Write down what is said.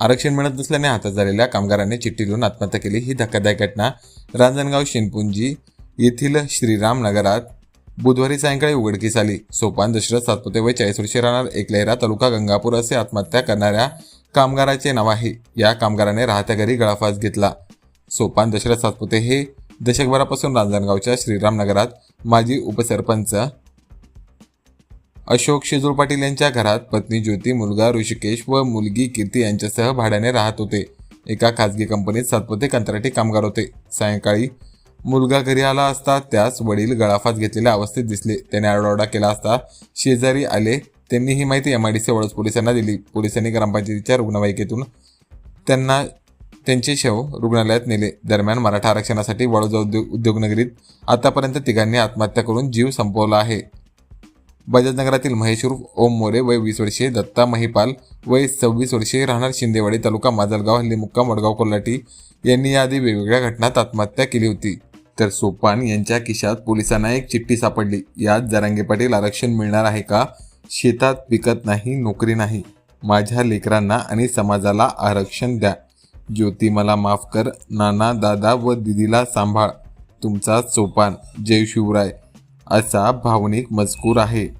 आरक्षण मिळत नसल्याने हातात झालेल्या कामगाराने चिठ्ठी लिहून आत्महत्या केली. ही धक्कादायक घटना रांजणगाव शेनपुंजी येथील श्रीराम नगरात बुधवारी सायंकाळी उघडकीस आली. सोपान दशरथ सातपुते व चाळीस वर्षे राहणार एकलेरा तालुका गंगापूर असे आत्महत्या करणाऱ्या कामगाराचे नाव आहे. या कामगाराने राहत्या घरी गळाफास घेतला. सोपान दशरथ सातपुते हे दशकभरापासून रांजणगावच्या श्रीराम नगरात माजी उपसरपंच अशोक शिजूर पाटील यांच्या घरात पत्नी ज्योती मुलगा ऋषिकेश व मुलगी कीर्ती यांच्यासह भाड्याने राहत होते. एका खासगी कंपनीत सातपुते कंत्राटी कामगार होते. सायंकाळी मुलगा घरी आला असता त्यास वडील गळाफास घेतलेल्या अवस्थेत दिसले. त्याने आरडाओरडा केला असता शेजारी आले. त्यांनी ही माहिती एमआयडीसी वळस पोलिसांना दिली. पोलिसांनी ग्रामपंचायतीच्या रुग्णवाहिकेतून त्यांना त्यांचे शव रुग्णालयात नेले. दरम्यान मराठा आरक्षणासाठी वडोजा उद्योग उद्योगनगरीत आतापर्यंत तिघांनी आत्महत्या करून जीव संपवला आहे. बजाजनगरातील महेश उर्फ ओम मोरे वय वीस वर्षे दत्ता महिपाल वय सव्वीस वर्षे राहणार शिंदेवाडी तालुका माजलगाव हल्ली मुक्काम वडगाव कोल्हाटी. यांनी याआधी वेगवेगळ्या घटनात आत्महत्या केली होती. तर सोपान यांच्या खिशात पोलिसांना एक चिठ्ठी सापडली. यात जरांगे पाटील आरक्षण मिळणार आहे का? शेतात पिकत नाही नोकरी नाही. माझ्या लेकरांना आणि समाजाला आरक्षण द्या. ज्योती मला माफ कर. नाना दादा व दिदीला सांभाळ. तुमचा सोपान. जय शिवराय. असा भावनिक मजकूर आहे.